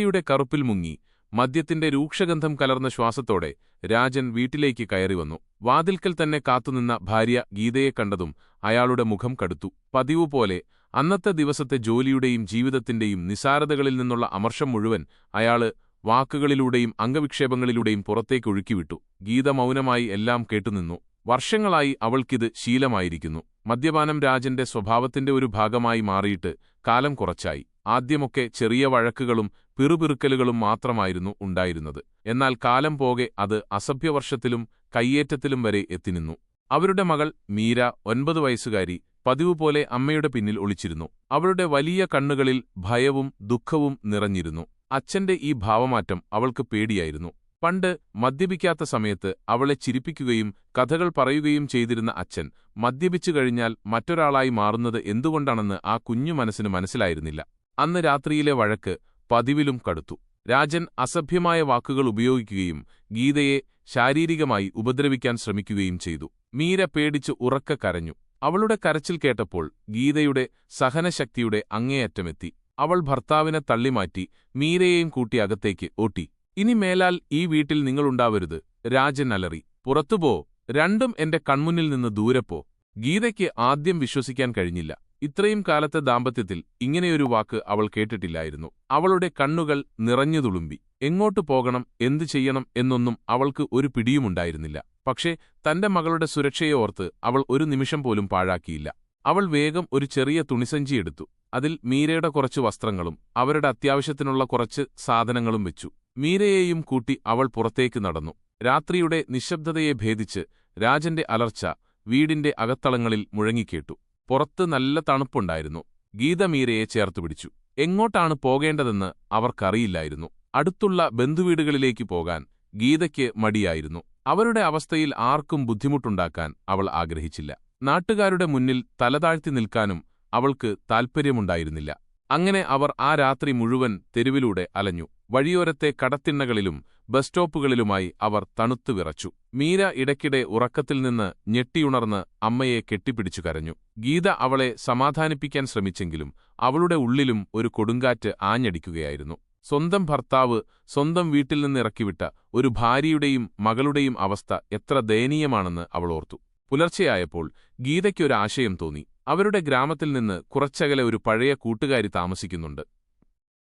യുടെ കറുപ്പിൽ മുങ്ങി. മദ്യത്തിന്റെ രൂക്ഷഗന്ധം കലർന്ന ശ്വാസത്തോടെ രാജൻ വീട്ടിലേക്ക് കയറി വന്നു വാതിൽക്കൽ തന്നെ കാത്തുനിന്ന ഭാര്യ ഗീതയെ കണ്ടതും അയാളുടെ മുഖം കടുത്തു. പതിവുപോലെ അന്നത്തെ ദിവസത്തെ ജോലിയുടെയും ജീവിതത്തിന്റെയും നിസാരതകളിൽ നിന്നുള്ള അമർഷം മുഴുവൻ അയാൾ വാക്കുകളിലൂടെയും അംഗവിക്ഷേപങ്ങളിലൂടെയും പുറത്തേക്കൊഴുക്കിവിട്ടു ഗീത മൗനമായി എല്ലാം കേട്ടുനിന്നു. വർഷങ്ങളായി അവൾക്കിത് ശീലമായിരിക്കുന്നു. മദ്യപാനം രാജന്റെ സ്വഭാവത്തിന്റെ ഒരു ഭാഗമായി മാറിയിട്ട് കാലം കുറച്ചായി. ആദ്യമൊക്കെ ചെറിയ വഴക്കുകളും പിറുപിറുക്കലുകളും മാത്രമായിരുന്നു ഉണ്ടായിരുന്നത്. എന്നാൽ കാലം പോകെ അത് അസഭ്യവർഷത്തിലും കയ്യേറ്റത്തിലും വരെ എത്തിനിന്നു അവരുടെ മകൾ മീര ഒൻപത് വയസ്സുകാരി പതിവുപോലെ അമ്മയുടെ പിന്നിൽ ഒളിച്ചിരുന്നു. അവളുടെ വലിയ കണ്ണുകളിൽ ഭയവും ദുഃഖവും നിറഞ്ഞിരുന്നു. അച്ഛന്റെ ഈ ഭാവമാറ്റം അവൾക്ക് പേടിയായിരുന്നു. പണ്ട് മദ്യപിക്കാത്ത സമയത്ത് അവളെ ചിരിപ്പിക്കുകയും കഥകൾ പറയുകയും ചെയ്തിരുന്ന അച്ഛൻ മദ്യപിച്ചു കഴിഞ്ഞാൽ മറ്റൊരാളായി മാറുന്നത് എന്തുകൊണ്ടാണെന്ന് ആ കുഞ്ഞു മനസ്സിന് മനസ്സിലായിരുന്നില്ല. അന്ന് രാത്രിയിലെ വഴക്ക് പതിവിലും കടുത്തു. രാജൻ അസഭ്യമായ വാക്കുകൾ ഉപയോഗിക്കുകയും ഗീതയെ ശാരീരികമായി ഉപദ്രവിക്കാൻ ശ്രമിക്കുകയും ചെയ്തു. മീര പേടിച്ച് ഉറക്ക കരഞ്ഞു. അവളുടെ കരച്ചിൽ കേട്ടപ്പോൾ ഗീതയുടെ സഹനശക്തിയുടെ അങ്ങേയറ്റമെത്തി. അവൾ ഭർത്താവിനെ തള്ളിമാറ്റി മീരയെയും കൂട്ടി അകത്തേക്ക് ഓട്ടി. ഇനി മേലാൽ ഈ വീട്ടിൽ നിങ്ങളുണ്ടാവരുത്. രാജൻ അലറി. പുറത്തുപോ രണ്ടും എന്റെ കൺമുന്നിൽ നിന്ന് ദൂരെപ്പോ ഗീതയ്ക്ക് ആദ്യം വിശ്വസിക്കാൻ കഴിഞ്ഞില്ല. ഇത്രയും കാലത്തെ ദാമ്പത്യത്തിൽ ഇങ്ങനെയൊരു വാക്ക് അവൾ കേട്ടിട്ടില്ലായിരുന്നു. അവളുടെ കണ്ണുകൾ നിറഞ്ഞു തുളുമ്പി എങ്ങോട്ടു പോകണം എന്തു ചെയ്യണം എന്നൊന്നും അവൾക്ക് ഒരു പിടിയുമുണ്ടായിരുന്നില്ല. പക്ഷേ തന്റെ മകളുടെ സുരക്ഷയെ ഓർത്ത് അവൾ ഒരു നിമിഷം പോലും പാഴാക്കിയില്ല. അവൾ വേഗം ഒരു ചെറിയ തുണിസഞ്ചിയെടുത്തു അതിൽ മീരയുടെ കുറച്ച് വസ്ത്രങ്ങളും അവരുടെ അത്യാവശ്യത്തിനുള്ള കുറച്ച് സാധനങ്ങളും വെച്ചു. മീരയെയും കൂട്ടി അവൾ പുറത്തേക്ക് നടന്നു. രാത്രിയുടെ നിശബ്ദതയെ ഭേദിച്ച് രാജന്റെ അലർച്ച വീടിന്റെ അകത്തളങ്ങളിൽ മുഴങ്ങിക്കേട്ടു. പുറത്ത് നല്ല തണുപ്പുണ്ടായിരുന്നു. ഗീതമീരയെ ചേർത്തുപിടിച്ചു എങ്ങോട്ടാണ് പോകേണ്ടതെന്ന് അവർക്കറിയില്ലായിരുന്നു. അടുത്തുള്ള ബന്ധുവീടുകളിലേക്ക് പോകാൻ ഗീതയ്ക്ക് മടിയായിരുന്നു. അവരുടെ അവസ്ഥയിൽ ആർക്കും ബുദ്ധിമുട്ടുണ്ടാക്കാൻ അവൾ ആഗ്രഹിച്ചില്ല. നാട്ടുകാരുടെ മുന്നിൽ തലതാഴ്ത്തി നിൽക്കാനും അവൾക്ക് താൽപ്പര്യമുണ്ടായിരുന്നില്ല. അങ്ങനെ അവർ ആ രാത്രി മുഴുവൻ തെരുവിലൂടെ അലഞ്ഞു. വഴിയോരത്തെ കടത്തിണ്ണകളിലും ബസ് സ്റ്റോപ്പുകളിലുമായി അവർ തണുത്തു വിറച്ചു. മീര ഇടയ്ക്കിടെ ഉറക്കത്തിൽ നിന്ന് ഞെട്ടിയുണർന്ന് അമ്മയെ കെട്ടിപ്പിടിച്ചു കരഞ്ഞു. ഗീത അവളെ സമാധാനിപ്പിക്കാൻ ശ്രമിച്ചെങ്കിലും അവളുടെ ഉള്ളിലും ഒരു കൊടുങ്കാറ്റ് ആഞ്ഞടിക്കുകയായിരുന്നു. സ്വന്തം ഭർത്താവ് സ്വന്തം വീട്ടിൽ നിന്നിറക്കിവിട്ട ഒരു ഭാര്യയുടെയും മകളുടെയും അവസ്ഥ എത്ര ദയനീയമാണെന്ന് അവൾ ഓർത്തു. പുലർച്ചെയായപ്പോൾ ഗീതയ്ക്കൊരാശയം തോന്നി. അവരുടെ ഗ്രാമത്തിൽ നിന്ന് കുറച്ചകലെ ഒരു പഴയ കൂട്ടുകാരി താമസിക്കുന്നുണ്ട്.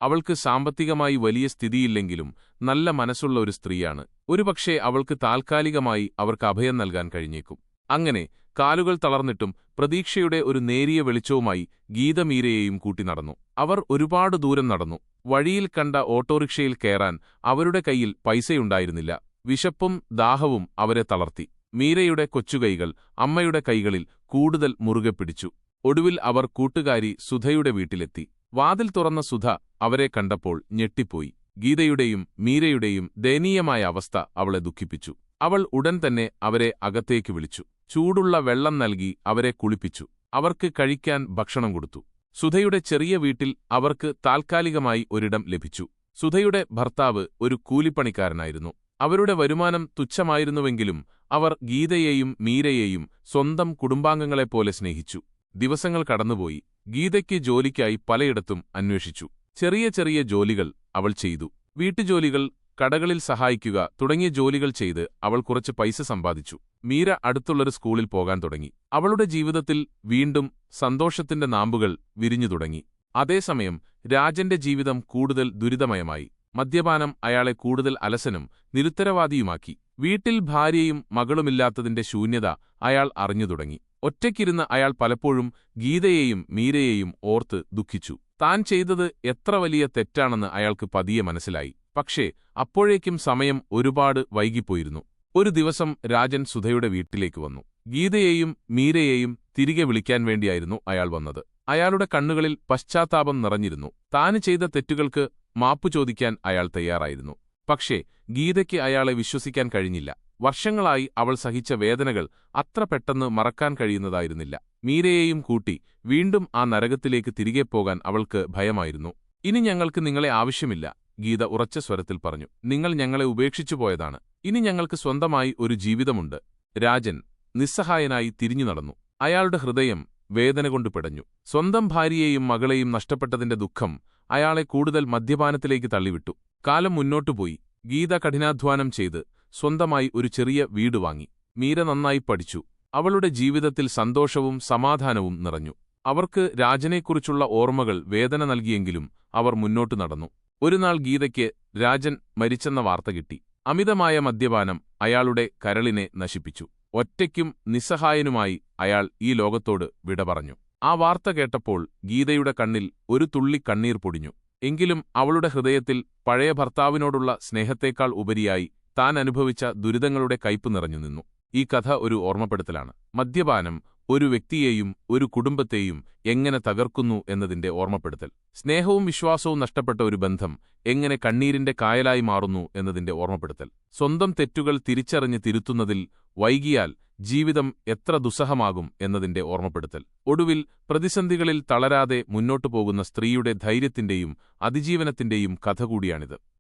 അവൾക്ക് സാമ്പത്തികമായി വലിയ സ്ഥിതിയില്ലെങ്കിലും നല്ല മനസ്സുള്ള ഒരു സ്ത്രീയാണ്. ഒരുപക്ഷെ അവൾക്ക് താൽക്കാലികമായി അവർക്ക് അഭയം നൽകാൻ കഴിഞ്ഞേക്കും. അങ്ങനെ കാലുകൾ തളർന്നിട്ടും പ്രതീക്ഷയുടെ ഒരു നേരിയ വെളിച്ചവുമായി ഗീതമീരയെയും കൂട്ടി നടന്നു. അവർ ഒരുപാട് ദൂരം നടന്നു. വഴിയിൽ കണ്ട ഓട്ടോറിക്ഷയിൽ കയറാൻ അവരുടെ കയ്യിൽ പൈസയുണ്ടായിരുന്നില്ല. വിശപ്പും ദാഹവും അവരെ തളർത്തി. മീരയുടെ കൊച്ചുകൈകൾ അമ്മയുടെ കൈകളിൽ കൂടുതൽ മുറുകെ പിടിച്ചു. ഒടുവിൽ അവർ കൂട്ടുകാരി സുധയുടെ വീട്ടിലെത്തി. വാതിൽ തുറന്ന സുധ അവരെ കണ്ടപ്പോൾ ഞെട്ടിപ്പോയി. ഗീതയുടെയും മീരയുടെയും ദയനീയമായ അവസ്ഥ അവളെ ദുഃഖിപ്പിച്ചു. അവൾ ഉടൻ തന്നെ അവരെ അകത്തേക്ക് വിളിച്ചു. ചൂടുള്ള വെള്ളം നൽകി അവരെ കുളിപ്പിച്ചു. അവർക്ക് കഴിക്കാൻ ഭക്ഷണം കൊടുത്തു. സുധയുടെ ചെറിയ വീട്ടിൽ അവർക്ക് താൽക്കാലികമായി ഒരിടം ലഭിച്ചു. സുധയുടെ ഭർത്താവ് ഒരു കൂലിപ്പണിക്കാരനായിരുന്നു. അവരുടെ വരുമാനം തുച്ഛമായിരുന്നുവെങ്കിലും അവർ ഗീതയെയും മീരയെയും സ്വന്തം കുടുംബാംഗങ്ങളെപ്പോലെ സ്നേഹിച്ചു. ദിവസങ്ങൾ കടന്നുപോയി. ഗീതയ്ക്ക് ജോലിക്കായി പലയിടത്തും അന്വേഷിച്ചു. ചെറിയ ചെറിയ ജോലികൾ അവൾ ചെയ്തു. വീട്ടുജോലികൾ കടകളിൽ സഹായിക്കുക തുടങ്ങിയ ജോലികൾ ചെയ്ത് അവൾ കുറച്ച് പൈസ സമ്പാദിച്ചു. മീര അടുത്തുള്ളൊരു സ്കൂളിൽ പോകാൻ തുടങ്ങി. അവളുടെ ജീവിതത്തിൽ വീണ്ടും സന്തോഷത്തിന്റെ നാമ്പുകൾ വിരിഞ്ഞു തുടങ്ങി. അതേസമയം രാജന്റെ ജീവിതം കൂടുതൽ ദുരിതമയമായി. മദ്യപാനം അയാളെ കൂടുതൽ അലസനും നിരുത്തരവാദിയുമാക്കി. വീട്ടിൽ ഭാര്യയും മകളുമില്ലാത്തതിന്റെ ശൂന്യത അയാൾ അറിഞ്ഞു തുടങ്ങി. ഒറ്റയ്ക്കിരുന്ന് അയാൾ പലപ്പോഴും ഗീതയെയും മീരയെയും ഓർത്ത് ദുഃഖിച്ചു. താൻ ചെയ്തത് എത്ര വലിയ തെറ്റാണെന്ന് അയാൾക്ക് പതിയെ മനസ്സിലായി. പക്ഷേ അപ്പോഴേക്കും സമയം ഒരുപാട് വൈകിപ്പോയിരുന്നു. ഒരു ദിവസം രാജൻ സുധയുടെ വീട്ടിലേക്ക് വന്നു. ഗീതയെയും മീരയെയും തിരികെ വിളിക്കാൻ വേണ്ടിയായിരുന്നു അയാൾ വന്നത്. അയാളുടെ കണ്ണുകളിൽ പശ്ചാത്താപം നിറഞ്ഞിരുന്നു. താന് ചെയ്ത തെറ്റുകൾക്ക് മാപ്പു ചോദിക്കാൻ അയാൾ തയ്യാറായിരുന്നു. പക്ഷേ ഗീതയ്ക്ക് അയാളെ വിശ്വസിക്കാൻ കഴിഞ്ഞില്ല. വർഷങ്ങളായി അവൾ സഹിച്ച വേദനകൾ അത്ര പെട്ടെന്ന് മറക്കാൻ കഴിയുന്നതായിരുന്നില്ല. മീരയെയും കൂട്ടി വീണ്ടും ആ നരകത്തിലേക്ക് തിരികെ പോകാൻ അവൾക്ക് ഭയമായിരുന്നു. ഇനി ഞങ്ങൾക്ക് നിങ്ങളെ ആവശ്യമില്ല ഗീത ഉറച്ച സ്വരത്തിൽ പറഞ്ഞു. നിങ്ങൾ ഞങ്ങളെ ഉപേക്ഷിച്ചു പോയതാണ്. ഇനി ഞങ്ങൾക്ക് സ്വന്തമായി ഒരു ജീവിതമുണ്ട്. രാജൻ നിസ്സഹായനായി തിരിഞ്ഞു നടന്നു. അയാളുടെ ഹൃദയം വേദന കൊണ്ട് പിടഞ്ഞു. സ്വന്തം ഭാര്യയെയും മകളെയും നഷ്ടപ്പെട്ടതിന്റെ ദുഃഖം അയാളെ കൂടുതൽ മദ്യപാനത്തിലേക്ക് തള്ളിവിട്ടു. കാലം മുന്നോട്ടുപോയി. ഗീത കഠിനാധ്വാനം ചെയ്ത് സ്വന്തമായി ഒരു ചെറിയ വീട് വാങ്ങി. മീര നന്നായി പഠിച്ചു. അവളുടെ ജീവിതത്തിൽ സന്തോഷവും സമാധാനവും നിറഞ്ഞു. അവർക്ക് രാജനെക്കുറിച്ചുള്ള ഓർമ്മകൾ വേദന നൽകിയെങ്കിലും അവർ മുന്നോട്ടു നടന്നു. ഒരുനാൾ ഗീതയ്ക്ക് രാജൻ മരിച്ചെന്ന വാർത്ത കിട്ടി. അമിതമായ മദ്യപാനം അയാളുടെ കരളിനെ നശിപ്പിച്ചു. ഒറ്റയ്ക്കും നിസ്സഹായനുമായി അയാൾ ഈ ലോകത്തോട് വിട പറഞ്ഞു. ആ വാർത്ത കേട്ടപ്പോൾ ഗീതയുടെ കണ്ണിൽ ഒരു തുള്ളി കണ്ണീർ പൊടിഞ്ഞു. എങ്കിലും അവളുടെ ഹൃദയത്തിൽ പഴയ ഭർത്താവിനോടുള്ള സ്നേഹത്തേക്കാൾ ഉപരിയായി താൻ അനുഭവിച്ച ദുരിതങ്ങളുടെ കയ്പ് നിറഞ്ഞു നിന്നു. ഈ കഥ ഒരു ഓർമ്മപ്പെടുത്തലാണ്. മദ്യപാനം ഒരു വ്യക്തിയെയും ഒരു കുടുംബത്തെയും എങ്ങനെ തകർക്കുന്നു എന്നതിന്റെ ഓർമ്മപ്പെടുത്തൽ. സ്നേഹവും വിശ്വാസവും നഷ്ടപ്പെട്ട ഒരു ബന്ധം എങ്ങനെ കണ്ണീരിന്റെ കായലായി മാറുന്നു എന്നതിന്റെ ഓർമ്മപ്പെടുത്തൽ. സ്വന്തം തെറ്റുകൾ തിരിച്ചറിഞ്ഞ് തിരുത്തുന്നതിൽ വൈകിയാൽ ജീവിതം എത്ര ദുസ്സഹമാകും എന്നതിന്റെ ഓർമ്മപ്പെടുത്തൽ. ഒടുവിൽ പ്രതിസന്ധികളിൽ തളരാതെ മുന്നോട്ടു പോകുന്ന സ്ത്രീയുടെ ധൈര്യത്തിന്റെയും അതിജീവനത്തിന്റെയും കഥ കൂടിയാണിത്.